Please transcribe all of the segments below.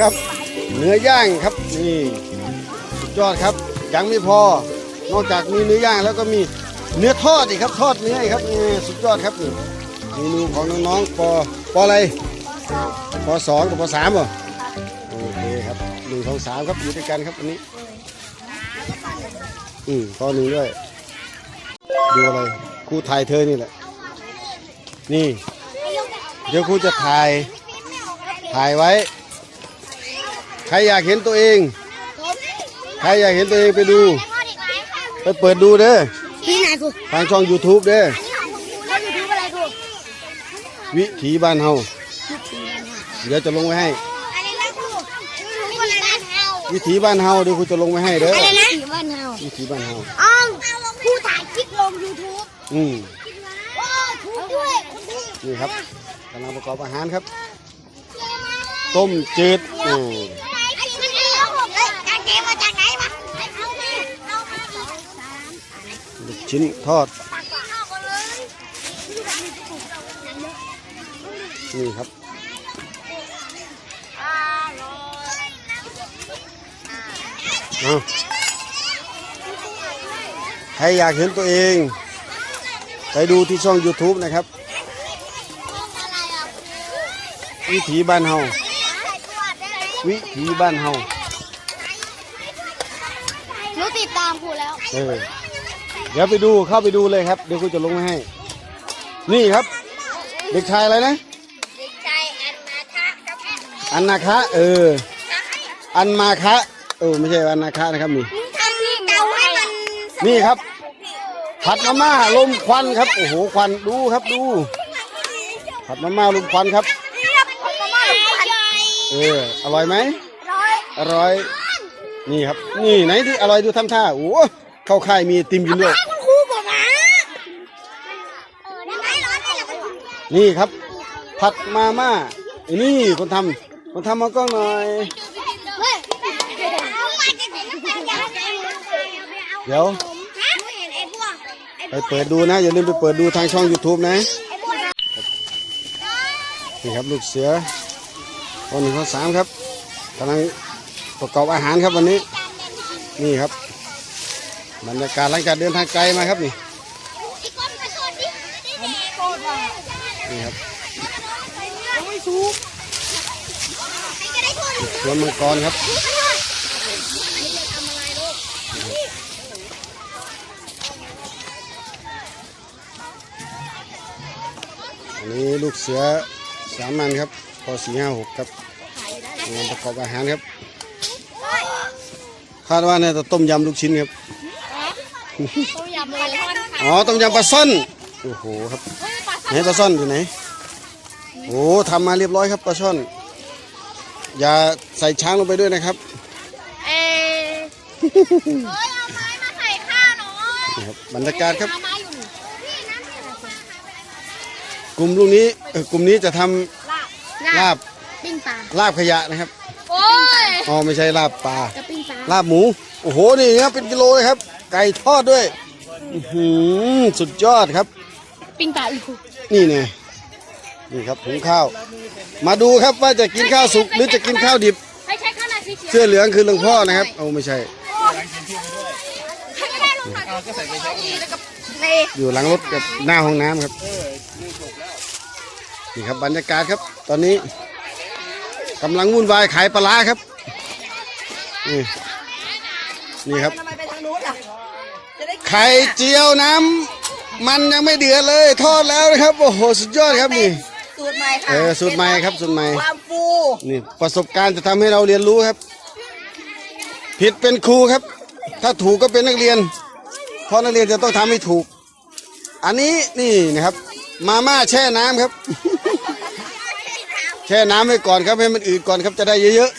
ครับ เนื้อย่างครับนี่สุดยอดครับยังไม่พอ นอกจากมีเนื้อย่างแล้วก็มีเนื้อทอดอีกครับทอดเนื้อครับนี่สุดยอดครับนี่เมนูของน้องๆปปอะไรปสองกับปสามเหรอโอเคครับหนึ่งสองสามครับอยู่ด้วยกันครับอันนี้ อืมปหนึ่งด้วยดูอะไรครูถ่ายเธอนี่แหละ นี่ เดี๋ยวครูจะถ่ายถ่ายไว้ ใครอยากเห็นตัวเอง ใครอยากเห็นตัวเองไปดู ไปเปิดดูเด้อที่ไหนกูทางช่อง YouTube เด้อเขาอยู่ที่อะไรกูวิถีบ้านเฮาเดี๋ยวจะลงไว้ให้ อะไรนะกูที่อะไรนะเฮาวิถีบ้านเฮาเดี๋ยวครูจะลงไว้ให้เด้ออะไรนะบ้านเฮาวิถีบ้านเฮาอ้าวผู้ถ่ายคลิปลงยูทูบอืมว้าวถูกด้วยคุณพี่นี่ครับกำลังประกอบอาหารครับ ต้มจืดอืม ไอ้ที่นี่เอาผมเลยกางเกงมาจากไหนวะเอามาเอามา ลูก ชิ้นทอดตักข้าวกันเลยนี่ครับเอาใครอยากเห็นตัวเอง ไปดูที่ช่อง YouTube นะครับ วิถีบ้านเฮาวิถีบ้านเฮาหนูติดตามครูแล้ว เออ เดี๋ยวไปดูเข้าไปดูเลยครับ เดี๋ยวกูจะลงมาให้ นี่ครับ เด็กชายอะไรนะ เด็กใจอันมาคะกับอันนาคะ เออ อันมาคะเออไม่ใช่อันนาคะนะครับนี่ทำนี่เกาให้มันนี่ครับ ผัดมาม่าลมควันครับ โอ้โหควันดูครับดู ผัดมาม่าลมควันครับ เอออร่อยไหมร้อยอร่อย นี่ครับ นี่ไหนที่อร่อยดูทำท่าโอ้โห เข้าค่ายมีไอติมกินด้วยคุณครูบอกมาเออได้ไหมร้อยได้แล้วนี่ครับ ผัดมาม่าไอ้นี่คนทำคนทำมากล้องหน่อย เฮ้ยเอามาจะเป็นน้ำตาลยาใจเดี๋ยว ฮะเห็นไอ้พวกไอ้ไปเปิดดูนะ อย่าลืมไปเปิดดูทางช่อง YouTube นะ ไอ้พวกนี่ครับลูกเสือข้อหนึ่งข้อสามครับกำลังประกอบอาหารครับวันนี้ นี่ครับ บรรยากาศหลังจากเดินทางไกลมาครับนี่อ้ก้อนมาโซนดิผมโคตรว่ะนี่ครับไม่สูบไอ้จะได้โทษสวนมังกรครับอันนี้ลูกเสือสามัญครับพอสี่ห้าหกครับกำลังประกอบอาหารครับ คาดว่าน่าจะต้มยำลูกชิ้นครับ ต้มยำเลยทอดค่ะอ๋อต้มยำปลาซ่อนโอ้โหครับไหนปลาซ่อนอยู่ไหนโอ้ทำมาเรียบร้อยครับปลาช่อน อย่าใส่ช้างลงไปด้วยนะครับเอเฮ้ยเอาไม้มาใส่ข้าวหน่อยนี่ครับบรรยากาศครับ เอาไม้อยู่นี่น้ำเนี่ยกลุ่มลูกนี้เอ่อกลุ่มนี้จะทำลาบลาบปิ้งปลาลาบขยะนะครับโอ้ยอ๋อไม่ใช่ลาบปลาจะปิ้งปลาลาบหมูโอ้โหนี่ครับเป็นกิโลเลยครับ ไก่ทอดด้วยอื้อหือสุดยอดครับ ปิ้งปลาอีกนี่ไงนี่ครับหุงข้าว มาดูครับว่าจะกินข้าวสุกหรือจะกินข้าวดิบ ให้ใช้ข้าวหน้าสีเขียวเสื้อเหลืองคือหลวงพ่อนะครับเอาไม่ใช่ ให้ไม่ได้ลงมาก็ใส่ไปใช้แล้วก็ในอยู่หลังรถกับหน้าห้องน้ำครับนี่ครับบรรยากาศครับ ตอนนี้กำลังวุ่นวายขายปลาร้าครับ นี่นี่ครับ ทำไมไปทางนู้นล่ะจะ ได้ไข่เจียวน้ำมันยังไม่เดือดเลย ทอดแล้วนะครับ โอ้โห สุดยอดครับนี่ สูตรใหม่ค่ะเออสูตรใหม่ครับสูตรใหม่ ความฟูนี่ประสบการณ์จะทำให้เราเรียนรู้ครับ ผิดเป็นครูครับ ถ้าถูกก็เป็นนักเรียน เพราะนักเรียนจะต้องทำให้ถูก อันนี้นี่นะครับ มาม่าแช่น้ำครับ แช่น้ำไว้ก่อนครับให้มันอืดก่อนครับจะได้เยอะ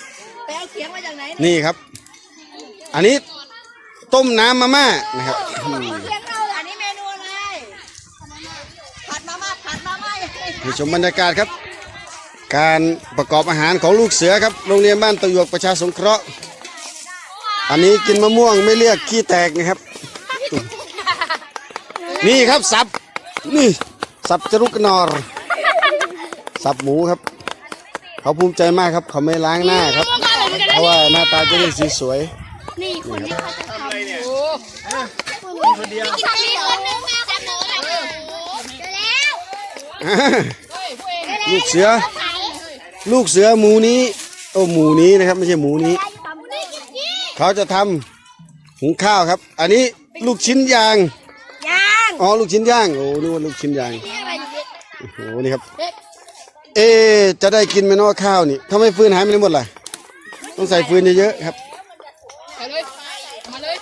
ไปเอาเขียงมาจากไหนๆ นี่ครับ อันนี้ ต้มน้ำมาม่านะครับอืมเขียงเราอันนี้เมนูอะไรผัดมาม่าผัดมาม่าให้ชมบรรยากาศครับ การประกอบอาหารของลูกเสือครับ โรงเรียนบ้านตะหยวกประชาสงเคราะห์ อันนี้กินมะม่วงไม่เรียกขี้แตกนะครับ นี่ครับสับ นี่สับจรุกนอรสับหมูครับ เขาภูมิใจมากครับ เขาไม่ล้างหน้าครับ เพราะว่าหน้าตาจะได้สีสวย นี่คนที่เขาจะทำอยู่คนเดียวกินมีคนนึงแม่จับหนูจับหนูเจอแล้วลูกเสือ ลูกเสือหมูนี้โอ้หมูนี้นะครับ ไม่ใช่หมูนี้ เขาจะทำหุงข้าวครับ อันนี้ลูกชิ้นยางยางอ๋อลูกชิ้นย่างโอ้นึกว่าลูกชิ้นยางโอ้โหนี่ครับเอ๊ะจะได้กินไหมเนาะข้าวนี่ทำไมฟืนหายไปไหนหมดล่ะ ต้องใส่ฟืนเยอะๆครับใส่เลยมาเลย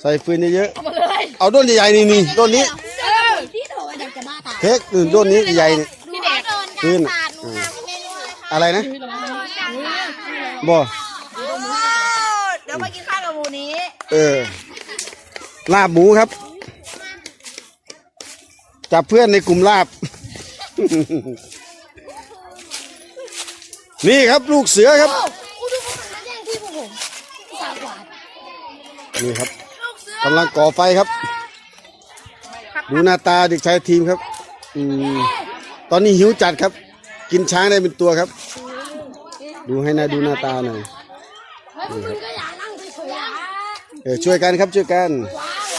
ใส่ฟืนเยอะมาเลยๆเอาด้นใหญ่ๆนี่นี่ต้นนี้เออพี่โถเดี๋ยวจะบ้าตายเค้กอืมต้นนี้ใหญ่ๆนี่ พี่เด็กโดนฟืนสาอะดหนูทำไม่รู้อะไรนะบ่เดี๋ยวมากินข้าวกับหมูนี้เออลาบหมูครับ จับเพื่อนในกลุ่มลาบ นี่ครับลูกเสือครับ กูดูเขาหันมาแย่งที่พวกผมสาวหวาน นี่ครับกำลังก่อไฟครับ ดูหน้าตาเด็กชายทีมครับอืมตอนนี้หิวจัดครับ กินช้างได้เป็นตัวครับ ดูให้นะดูหน้าตาหน่อยเฮ้ยมึงก็อย่านั่งเออช่วยกันครับช่วยกัน